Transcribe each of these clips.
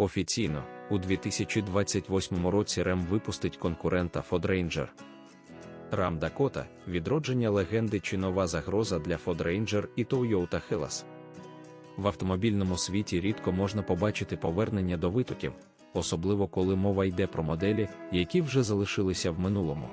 Офіційно, у 2028 році Рем випустить конкурента Ford Ranger. Ram Dakota – відродження легенди чи нова загроза для Ford Ranger і Toyota Hilux. В автомобільному світі рідко можна побачити повернення до витоків, особливо коли мова йде про моделі, які вже залишилися в минулому.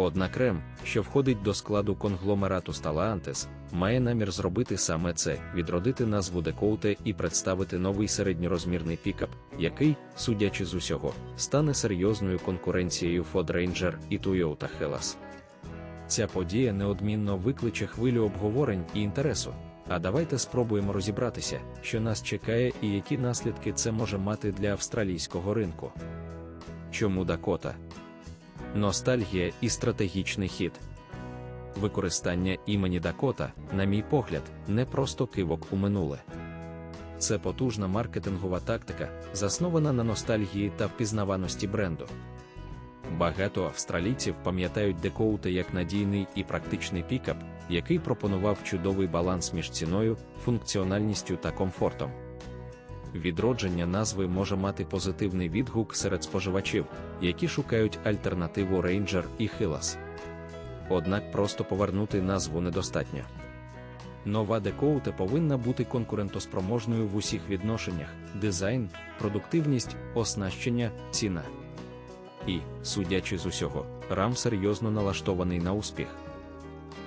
Однак Рем, що входить до складу конгломерату Stellantis, має намір зробити саме це, відродити назву Декоуте і представити новий середньорозмірний пікап, який, судячи з усього, стане серйозною конкуренцією Ford Ranger і Toyota Hilux. Ця подія неодмінно викличе хвилю обговорень і інтересу. А давайте спробуємо розібратися, що нас чекає і які наслідки це може мати для австралійського ринку. Чому Дакота? Ностальгія і стратегічний хід. Використання імені Дакота, на мій погляд, не просто кивок у минуле. Це потужна маркетингова тактика, заснована на ностальгії та впізнаваності бренду. Багато австралійців пам'ятають Декоуте як надійний і практичний пікап, який пропонував чудовий баланс між ціною, функціональністю та комфортом. Відродження назви може мати позитивний відгук серед споживачів, які шукають альтернативу Ranger і Hilux. Однак просто повернути назву недостатньо. Нова Декоуте повинна бути конкурентоспроможною в усіх відношеннях: дизайн, продуктивність, оснащення, ціна. І, судячи з усього, рам серйозно налаштований на успіх.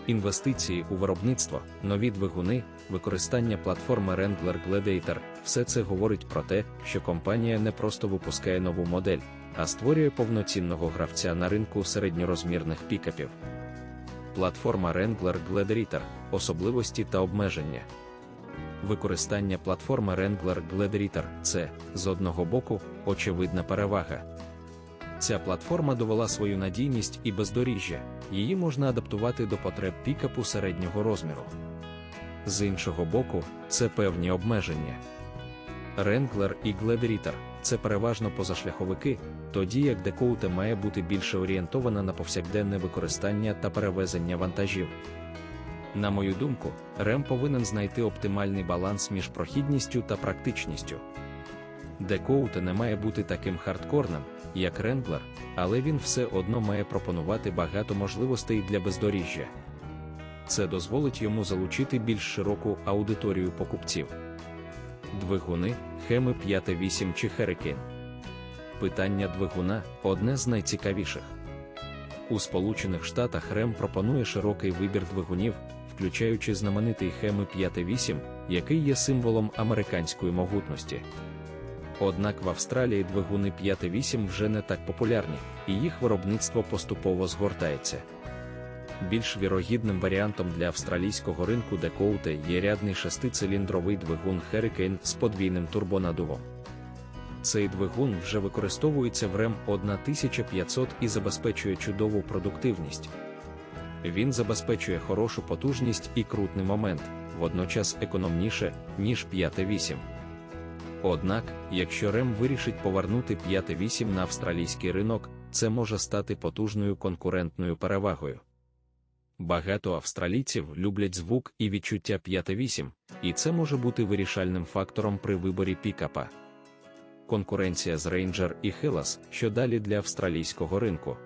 Інвестиції у виробництво, нові двигуни, використання платформи Wrangler Gladiator – все це говорить про те, що компанія не просто випускає нову модель, а створює повноцінного гравця на ринку середньорозмірних пікапів. Платформа Wrangler Gladiator – особливості та обмеження. Використання платформи Wrangler Gladiator – це, з одного боку, очевидна перевага. Ця платформа довела свою надійність і бездоріжжя, її можна адаптувати до потреб пікапу середнього розміру. З іншого боку, це певні обмеження. Wrangler і Gladiator – це переважно позашляховики, тоді як Декоуте має бути більше орієнтована на повсякденне використання та перевезення вантажів. На мою думку, Рем повинен знайти оптимальний баланс між прохідністю та практичністю. Декоуте не має бути таким хардкорним, як Ренглер, але він все одно має пропонувати багато можливостей для бездоріжжя. Це дозволить йому залучити більш широку аудиторію покупців. Двигуни, Хеми 5.8 чи Hurricane. Питання двигуна одне з найцікавіших. У Сполучених Штатах Рем пропонує широкий вибір двигунів, включаючи знаменитий Хеми 5.8, який є символом американської могутності. Однак в Австралії двигуни 5.8 вже не так популярні, і їх виробництво поступово згортається. Більш вірогідним варіантом для австралійського ринку Декоуте є рядний шестициліндровий двигун Hurricane з подвійним турбонадувом. Цей двигун вже використовується в РЕМ 1500 і забезпечує чудову продуктивність. Він забезпечує хорошу потужність і крутний момент, водночас економніше, ніж 5.8. Однак, якщо Рем вирішить повернути 5.8 на австралійський ринок, це може стати потужною конкурентною перевагою. Багато австралійців люблять звук і відчуття 5.8, і це може бути вирішальним фактором при виборі пікапа. Конкуренція з Ranger і Hilux, що далі для австралійського ринку.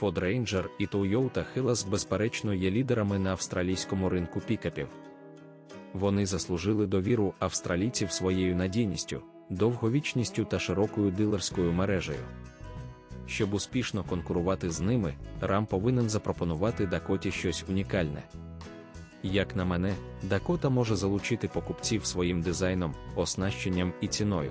Ford Ranger і Toyota Hilux безперечно є лідерами на австралійському ринку пікапів. Вони заслужили довіру австралійців своєю надійністю, довговічністю та широкою дилерською мережею. Щоб успішно конкурувати з ними, Рам повинен запропонувати Дакоті щось унікальне. Як на мене, Дакота може залучити покупців своїм дизайном, оснащенням і ціною.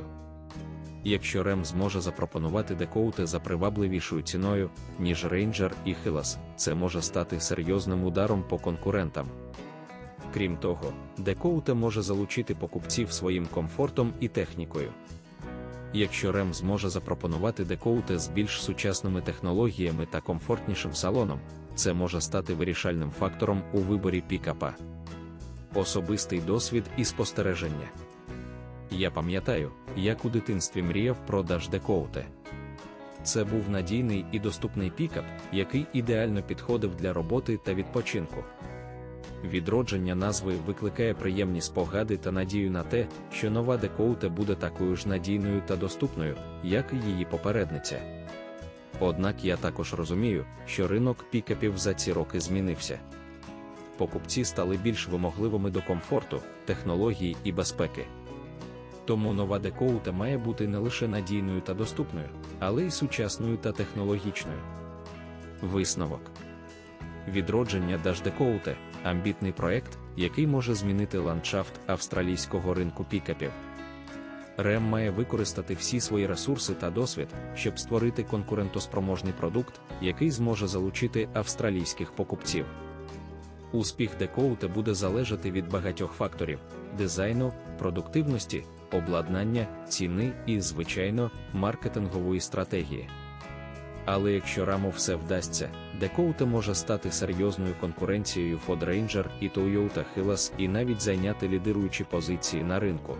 Якщо Рем зможе запропонувати Декоуте за привабливішою ціною, ніж Ranger і Hilux, це може стати серйозним ударом по конкурентам. Крім того, Декоуте може залучити покупців своїм комфортом і технікою. Якщо Рем зможе запропонувати Декоуте з більш сучасними технологіями та комфортнішим салоном, це може стати вирішальним фактором у виборі пікапа. Особистий досвід і спостереження. Я пам'ятаю, як у дитинстві мріяв про Даш Декоуте. Це був надійний і доступний пікап, який ідеально підходив для роботи та відпочинку. Відродження назви викликає приємні спогади та надію на те, що нова Декоуте буде такою ж надійною та доступною, як і її попередниця. Однак я також розумію, що ринок пікапів за ці роки змінився. Покупці стали більш вимогливими до комфорту, технологій і безпеки. Тому нова Декоута має бути не лише надійною та доступною, але й сучасною та технологічною. Висновок відродження Decouta – амбітний проект, який може змінити ландшафт австралійського ринку пікапів. Рем має використати всі свої ресурси та досвід, щоб створити конкурентоспроможний продукт, який зможе залучити австралійських покупців. Успіх Декоуте буде залежати від багатьох факторів: дизайну, продуктивності, обладнання, ціни і, звичайно, маркетингової стратегії. Але якщо раму все вдасться, Декоуте може стати серйозною конкуренцією Ford Ranger і Toyota Hilux і навіть зайняти лідируючі позиції на ринку.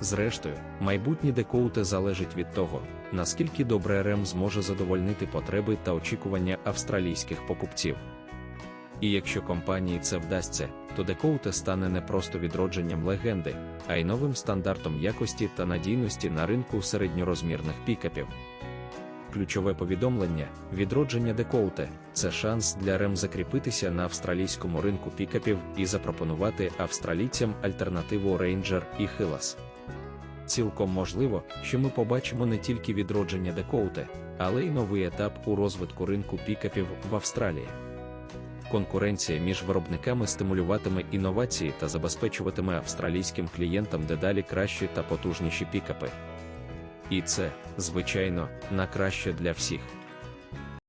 Зрештою, майбутнє Декоуте залежить від того, наскільки добре РМ зможе задовольнити потреби та очікування австралійських покупців. І якщо компанії це вдасться, то Декоуте стане не просто відродженням легенди, а й новим стандартом якості та надійності на ринку середньорозмірних пікапів. Ключове повідомлення: відродження Декоуте це шанс для РЕМ закріпитися на австралійському ринку пікапів і запропонувати австралійцям альтернативу Ranger і Hilux. Цілком можливо, що ми побачимо не тільки відродження Декоуте, але й новий етап у розвитку ринку пікапів в Австралії. Конкуренція між виробниками стимулюватиме інновації та забезпечуватиме австралійським клієнтам дедалі кращі та потужніші пікапи. І це, звичайно, на краще для всіх.